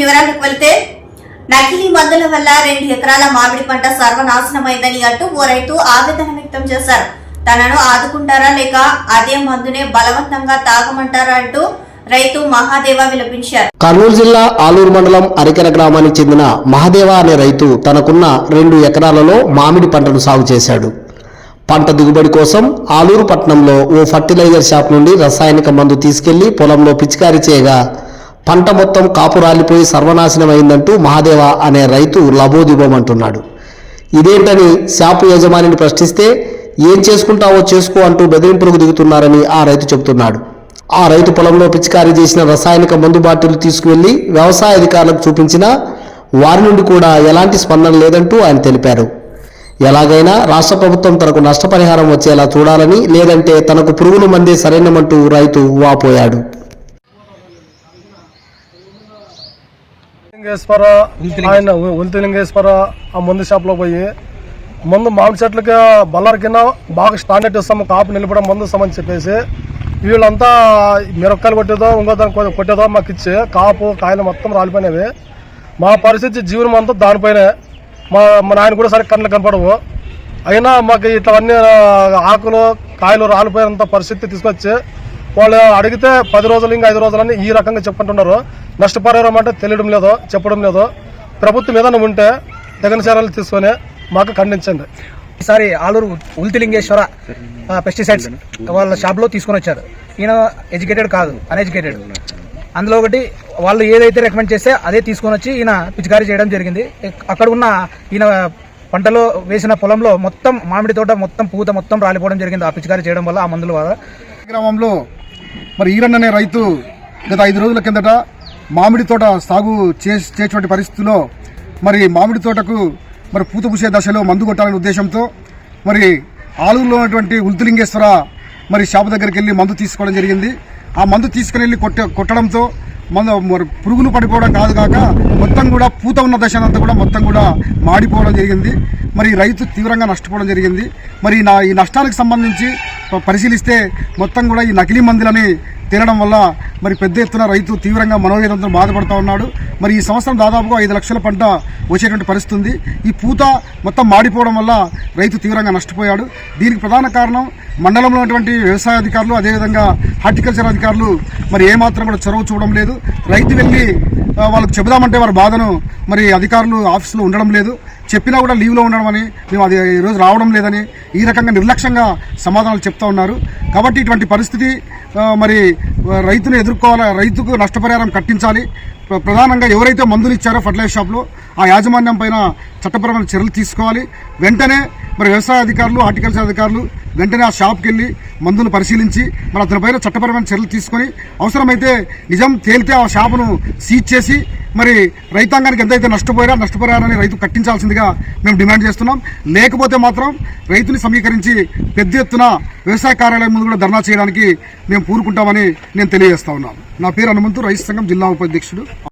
వివరాలకు వెళ్తే నకిలీ మందుల వల్ల రెండు ఎకరాల మామిడి పంట సర్వనాశనమైందని అంటూ ఓ రైతు ఆవేదన వ్యక్తం చేశారు. తనను ఆదుకుంటారా లేక అదే మందునే బలవంతంగా తాగమంటారా అంటూ రైతు మహాదేవ విలపించారు. కర్నూలు జిల్లా ఆలూరు మండలం అరికెర గ్రామానికి చెందిన మహదేవ అనే రైతు తనకున్న రెండు ఎకరాలలో మామిడి పంటను సాగు చేశాడు. పంట దిగుబడి కోసం ఆలూరు పట్టణంలో ఓ ఫర్టిలైజర్ షాప్ నుండి రసాయనిక మందు తీసుకెళ్ళి పొలంలో పిచికారీ చేయగా పంట మొత్తం కాపు రాలిపోయి సర్వనాశనమైందంటూ మహాదేవ అనే రైతు లబోదిబోమంటున్నాడు. ఇదేంటని షాపు యజమానిని ప్రశ్నిస్తే ఏం చేసుకుంటావో చేసుకో అంటూ బెదిరింపులకు దిగుతున్నారని ఆ రైతు చెబుతున్నాడు. ఆ రైతు పొలంలో పిచికారీ చేసిన రసాయనిక మందు బాటిల్ తీసుకువెళ్ళి వ్యవసాయ అధికారులకు చూపించినా వారి నుండి కూడా ఎలాంటి స్పందన లేదంటూ ఆయన తెలిపారు. ఎలాగైనా రాష్ట్ర ప్రభుత్వం తనకు నష్టపరిహారం వచ్చేలా చూడాలని లేదంటే తనకు పురుగుల మందే సరైనమంటూ రైతు వాపోయాడు. లింగేశ్వర ఆయన ఉల్తి లింగేశ్వర ఆ మందు షాప్లో పోయి మందు మామిడి చెట్లకి బల్లర్ కింద బాగా స్టాండర్డ్ ఇస్తాము కాపు నిలబడం మందు ఇస్తామని చెప్పేసి వీళ్ళంతా మిరపకాయలు కొట్టేదో ఇంకో దాన్ని కొట్టేదో మాకు ఇచ్చి కాపు కాయలు మొత్తం రాలిపోయినవి. మా పరిస్థితి జీవనం అంతా దానిపైనే. మా మా నాయన కూడా సరే కళ్ళు కనపడవు. అయినా మాకు ఇట్లవన్నీ ఆకులు కాయలు రాలిపోయినంత పరిస్థితి తీసుకొచ్చి వాళ్ళు అడిగితే పది రోజులు ఇంకా ఐదు రోజులని ఈ రకంగా చెప్పుకుంటున్నారు. నష్టపరిహారం అంటే తెలియడం లేదో చెప్పడం లేదో. ప్రభుత్వం ఏదైనా ఉంటే తగిన చర్యలు తీసుకొని మాకు ఖండించండి. ఈసారి ఆలూరు ఉల్తిలింగేశ్వర పెస్టిసైడ్స్ వాళ్ళ షాప్లో తీసుకొని వచ్చారు. ఈయన ఎడ్యుకేటెడ్ కాదు అన్ఎడ్యుకేటెడ్ అందులో ఒకటి వాళ్ళు ఏదైతే రికమెండ్ చేస్తే అదే తీసుకొని వచ్చి ఈయన పిచికారీ చేయడం జరిగింది. అక్కడ ఉన్న ఈయన పంటలో వేసిన పొలంలో మొత్తం మామిడి తోట మొత్తం పూత మొత్తం రాలిపోవడం జరిగింది. ఆ పిచికారీ చేయడం వల్ల ఆ మందుల వల్ల. గ్రామంలో మరి ఈరన్న అనే రైతు గత ఐదు రోజుల కిందట మామిడి తోట సాగు చేసేటువంటి పరిస్థితుల్లో మరి మామిడి తోటకు మరి పూత పూసే దశలో మందు కొట్టాలనే ఉద్దేశంతో మరి ఆలూరులో ఉన్నటువంటి ఉల్తులింగేశ్వర మరి షాపు దగ్గరికి వెళ్ళి మందు తీసుకోవడం జరిగింది. ఆ మందు తీసుకుని వెళ్ళి కొట్ట కొట్టడంతో మన మరి పురుగులు పడిపోవడం కాదు కాక మొత్తం కూడా పూత ఉన్న దశనంతా కూడా మొత్తం కూడా మాడిపోవడం జరిగింది. మరి రైతు తీవ్రంగా నష్టపోవడం జరిగింది. మరి నా ఈ నష్టానికి సంబంధించి పరిశీలిస్తే మొత్తం కూడా ఈ నకిలీ మందులని తినడం వల్ల మరి పెద్ద ఎత్తున రైతు తీవ్రంగా మనోవేదంతో బాధపడుతూ ఉన్నాడు. మరి ఈ సంవత్సరం దాదాపుగా ఐదు లక్షల పంట వచ్చేటువంటి పరిస్థితి ఉంది. ఈ పూత మొత్తం మాడిపోవడం వల్ల రైతు తీవ్రంగా నష్టపోయాడు. దీనికి ప్రధాన కారణం మండలంలో ఉన్నటువంటి వ్యవసాయ అధికారులు అదేవిధంగా హార్టికల్చర్ అధికారులు మరి ఏమాత్రం కూడా చొరవ చూడడం లేదు. రైతు వెళ్ళి వాళ్ళకు చెబుదామంటే వారి బాధను మరి అధికారులు ఆఫీసులో ఉండడం లేదు. చెప్పినా కూడా లీవ్లో ఉండడం అని మేము అది ఈరోజు రావడం లేదని ఈ రకంగా నిర్లక్ష్యంగా సమాధానాలు చెప్తా ఉన్నారు. కాబట్టి ఇటువంటి పరిస్థితి మరి రైతును ఎదుర్కోవాలి రైతుకు నష్టపరిహారం కట్టించాలి. ప్రధానంగా ఎవరైతే మందులు ఇచ్చారో ఫర్టిలైజర్ షాప్లో ఆ యాజమాన్యం పైన చట్టపరమైన చర్యలు తీసుకోవాలి. వెంటనే మరి వ్యవసాయ అధికారులు హార్టికల్చర్ అధికారులు వెంటనే ఆ షాప్కి వెళ్ళి మందులు పరిశీలించి మరి అతని పైన చట్టపరమైన చర్యలు తీసుకొని అవసరమైతే నిజం తేలితే ఆ షాపును సీజ్ చేసి మరి రైతాంగానికి ఎంతైతే నష్టపోయారో నష్టపరిహారాన్ని రైతు కట్టించాల్సిందిగా మేము డిమాండ్ చేస్తున్నాం. లేకపోతే మాత్రం రైతుని సమీకరించి పెద్ద ఎత్తున వ్యవసాయ కార్యాలయం ముందు కూడా ధర్నా చేయడానికి మేము కూరుకుంటామని నేను తెలియజేస్తా ఉన్నాను. నా పేరు హనుమంతు రైతు సంఘం జిల్లా ఉపాధ్యక్షుడు.